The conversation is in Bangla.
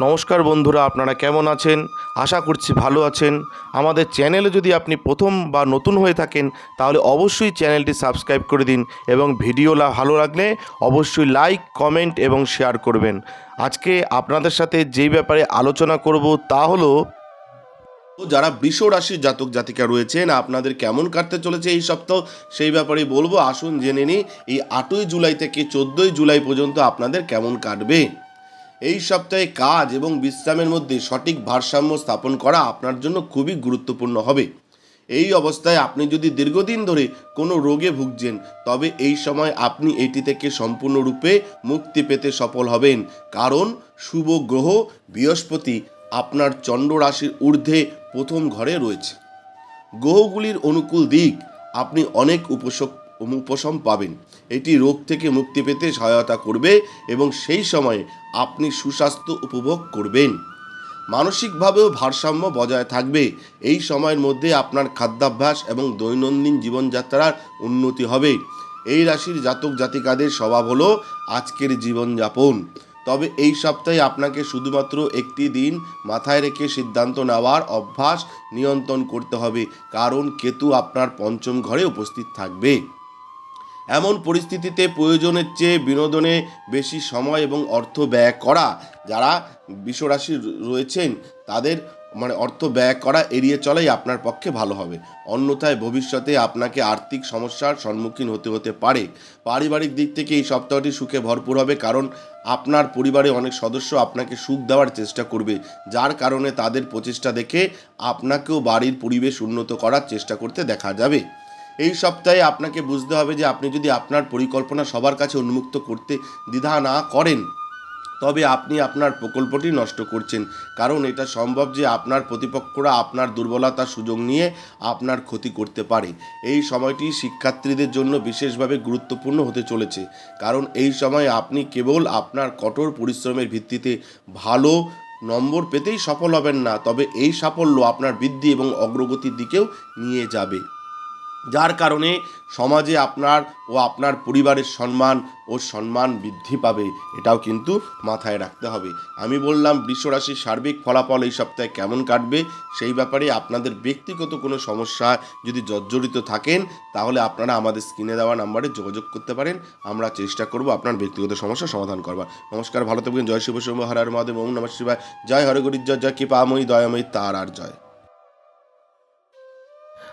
নমস্কার বন্ধুরা, আপনারা কেমন আছেন? আশা করছি ভালো আছেন। আমাদের চ্যানেলে যদি আপনি প্রথম বা নতুন হয়ে থাকেন, তাহলে অবশ্যই চ্যানেলটি সাবস্ক্রাইব করে দিন এবং ভিডিও ভালো লাগলে অবশ্যই লাইক, কমেন্ট এবং শেয়ার করবেন। আজকে আপনাদের সাথে যেই ব্যাপারে আলোচনা করব তা হলো যারা বৃষ রাশির জাতক জাতিকা রয়েছেন, আপনাদের কেমন কাটতে চলেছে এই সপ্তাহ, সেই ব্যাপারে বলব। আসুন জেনে নিই, এই আটই জুলাই থেকে চোদ্দোই জুলাই পর্যন্ত আপনাদের কেমন কাটবে? এই সপ্তাহে কাজ এবং বিশ্রামের মধ্যে সঠিক ভারসাম্য স্থাপন করা আপনার জন্য খুবই গুরুত্বপূর্ণ হবে। এই অবস্থায় আপনি যদি দীর্ঘদিন ধরে কোনো রোগে ভুগছেন, তবে এই সময় আপনি এটি থেকে সম্পূর্ণরূপে মুক্তি পেতে সফল হবেন। কারণ শুভ গ্রহ বৃহস্পতি আপনার চন্দ্র রাশির ঊর্ধ্বে প্রথম ঘরে রয়েছে। গ্রহগুলির অনুকূল দিক, আপনি অনেক উপশক উপশম পাবেন। এটি রোগ থেকে মুক্তি পেতে সহায়তা করবে এবং সেই সময়ে আপনি সুস্বাস্থ্য উপভোগ করবেন। মানসিকভাবেও ভারসাম্য বজায় থাকবে। এই সময়ের মধ্যে আপনার খাদ্যাভ্যাস এবং দৈনন্দিন জীবনযাত্রার উন্নতি হবে। এই রাশির জাতক জাতিকাদের স্বভাব হলো আজকের জীবনযাপন। তবে এই সপ্তাহে আপনাকে শুধুমাত্র একটি দিন মাথায় রেখে সিদ্ধান্ত নেওয়ার অভ্যাস নিয়ন্ত্রণ করতে হবে। কারণ কেতু আপনার পঞ্চম ঘরে উপস্থিত থাকবে। এমন পরিস্থিতিতে প্রয়োজনের চেয়ে বিনোদনে বেশি সময় এবং অর্থ ব্যয় করা, যারা বিশ্বরাশি রয়েছেন, তাদের মানে অর্থ ব্যয় করা এড়িয়ে চলাই আপনার পক্ষে ভালো হবে। অন্যথায় ভবিষ্যতে আপনাকে আর্থিক সমস্যার সম্মুখীন হতে হতে পারে। পারিবারিক দিক থেকে এই সপ্তাহটি সুখে ভরপুর হবে কারণ আপনার পরিবারে অনেক সদস্য আপনাকে সুখ দেওয়ার চেষ্টা করবে। যার কারণে তাদের প্রচেষ্টা দেখে আপনাকেও বাড়ির পরিবেশ উন্নত করার চেষ্টা করতে দেখা যাবে। এই সপ্তাহে আপনাকে বুঝতে হবে যে আপনি যদি আপনার পরিকল্পনা সবার কাছে উন্মুক্ত করতে দ্বিধা না করেন, তবে আপনি আপনার প্রকল্পটি নষ্ট করছেন। কারণ এটা সম্ভব যে আপনার প্রতিপক্ষরা আপনার দুর্বলতার সুযোগ নিয়ে আপনার ক্ষতি করতে পারে। এই সময়টি শিক্ষার্থীদের জন্য বিশেষভাবে গুরুত্বপূর্ণ হতে চলেছে। কারণ এই সময় আপনি কেবল আপনার কঠোর পরিশ্রমের ভিত্তিতে ভালো নম্বর পেতেই সফল হবেন না, তবে এই সাফল্য আপনার বৃদ্ধি এবং অগ্রগতির দিকেও নিয়ে যাবে। যার কারণে সমাজে আপনার ও আপনার পরিবারের সম্মান ও সম্মান বৃদ্ধি পাবে, এটাও কিন্তু মাথায় রাখতে হবে। আমি বললাম, বৃষরাশির সার্বিক ফলাফল এই সপ্তাহে কেমন কাটবে? সেই ব্যাপারে আপনাদের ব্যক্তিগত কোনো সমস্যা যদি জর্জরিত থাকেন, তাহলে আপনারা আমাদের স্ক্রিনে দেওয়া নাম্বারে যোগাযোগ করতে পারেন। আমরা চেষ্টা করব আপনার ব্যক্তিগত সমস্যা সমাধান করবার। নমস্কার, ভালো থাকবেন। জয় শিব শম্ভ হরার মহাদেব, ওম নমঃ শিবায়। জয় হরগরির জয় জয় কৃপাময়ী দয়াময়ী তার আর জয়।